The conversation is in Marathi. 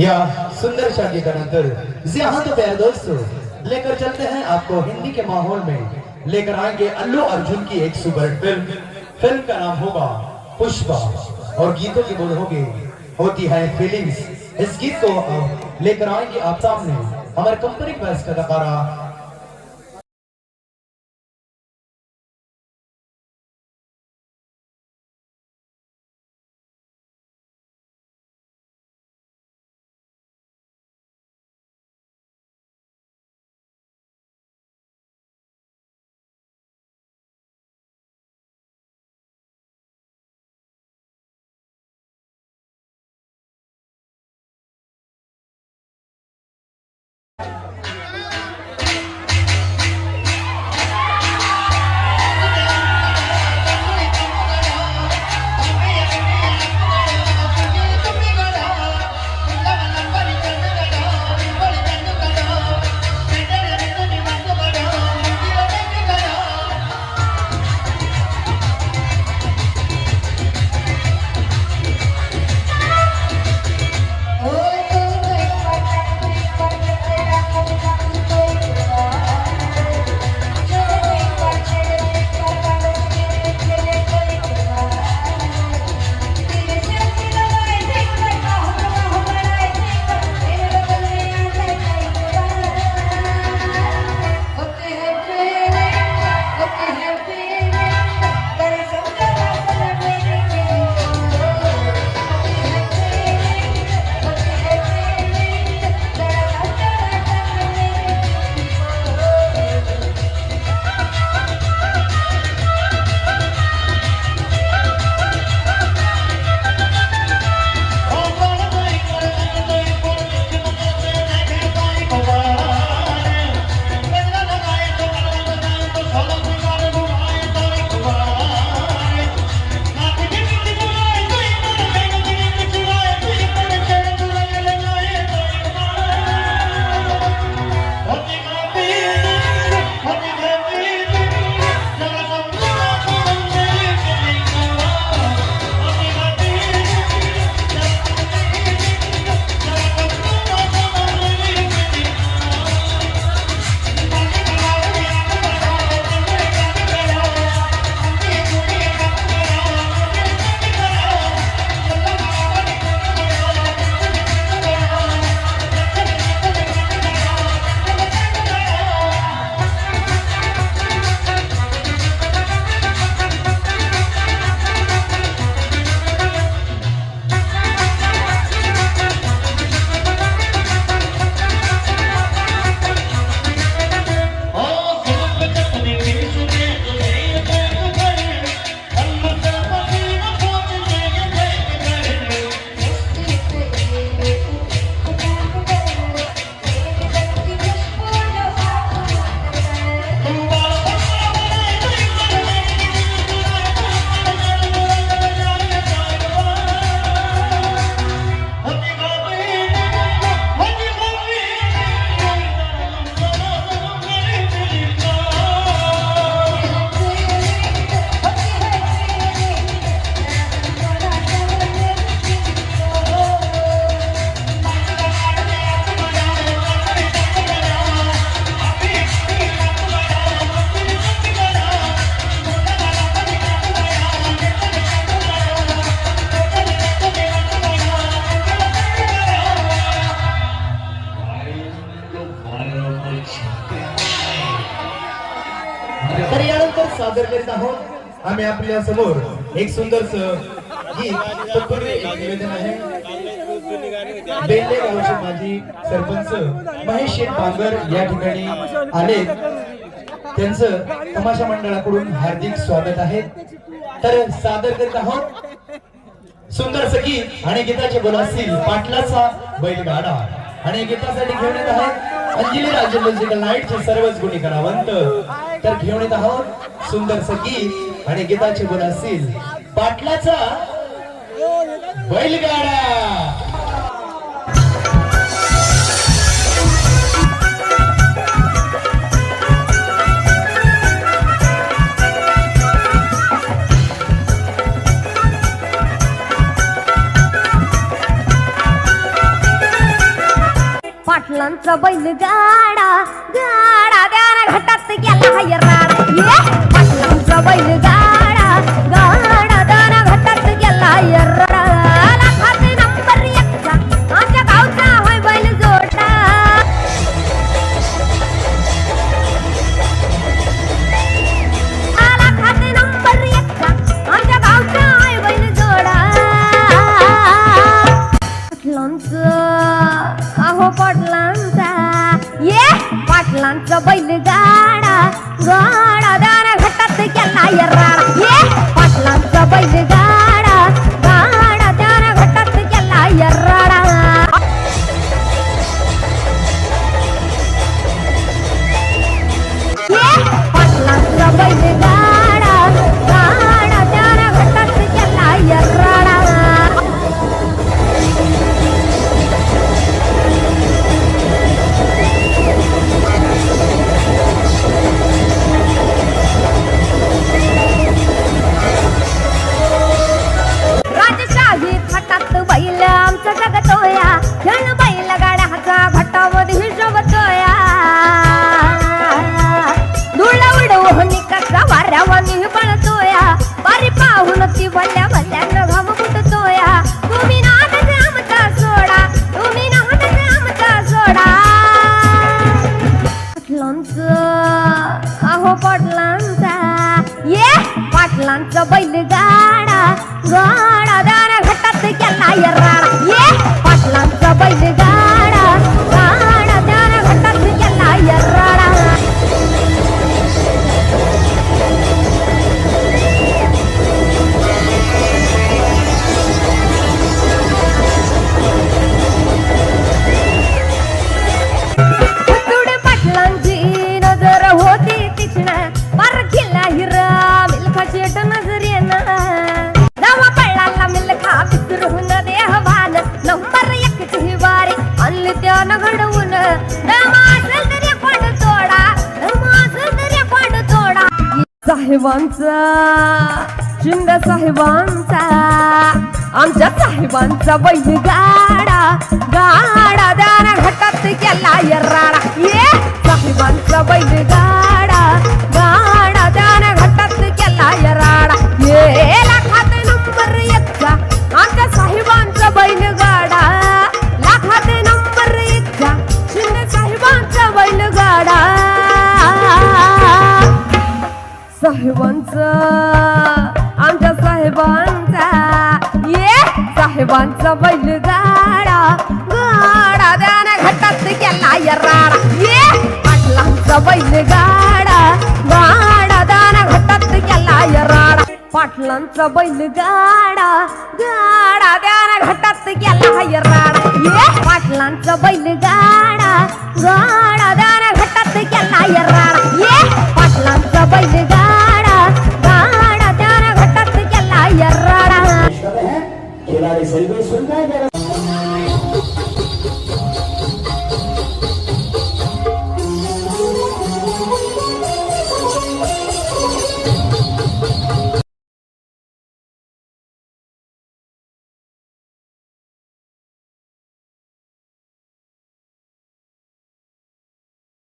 या सुंदर शादी का नंतर जी हाँ तो प्यारे दोस्तों लेकर चलते हैं आपको हिंदी के माहौल में। लेकर आएँगे अल्लू अर्जुन की एक सुपर फ़िल्म। फ़िल्म का नाम होगा पुष्पा। और गीतों की बोल होगी, होती है फीलिंग्स इस गीत को लेकर आएँगे आप सामने। हमारे कंपनी का इसका होते तर यानंतर सादर करीत आहोत. आम्ही आपल्यासमोर एक सुंदरस गीत निवेदन आहे. बेल्ले गावचे माजी सरपंच महेश शेठ बांगर या ठिकाणी आले. त्यांचं तमाशा मंडळाकडून हार्दिक स्वागत आहे. तर सादर करीत आहोत. सुंदर गीत आणि गीताचे बोल असतील पाटलाचा बैलगाडा. आणि गीतासाठी घेऊन येत आहेत. अंजली राजे म्युझिकल नाईटचे सर्वच गुणी कलावंत तर घेऊन येत आहोत सुंदर गीत आणि गीताचे गुण असतील पाटलाचा बैलगाडा. बैलांचा बैल गाडा गाडा द्या घाटात गेला हाय राडा बैल गाडा पाटलांचं अहो पाटलांचा ये! पाटलांचं बैल गाडा गाडा दारा घटात केला ये! पाटलांचा बैल गाडा साहेबांचा शिंदे साहेबांचा आमच्या साहेबांचा बैल गाडा गाडा दाना घटात केला राडा ये साहेबांचा बैल गाडा गाडा दाना घटात केला राडा ये बैलगाडा गाडा त्यान घटात केला यराडा. ये पाटलांचा बैलगाडा गाडा त्यान घटात केला यराडा. पाटलांचा बैलगाडा गाडा त्यान घटात केला यराडा. ये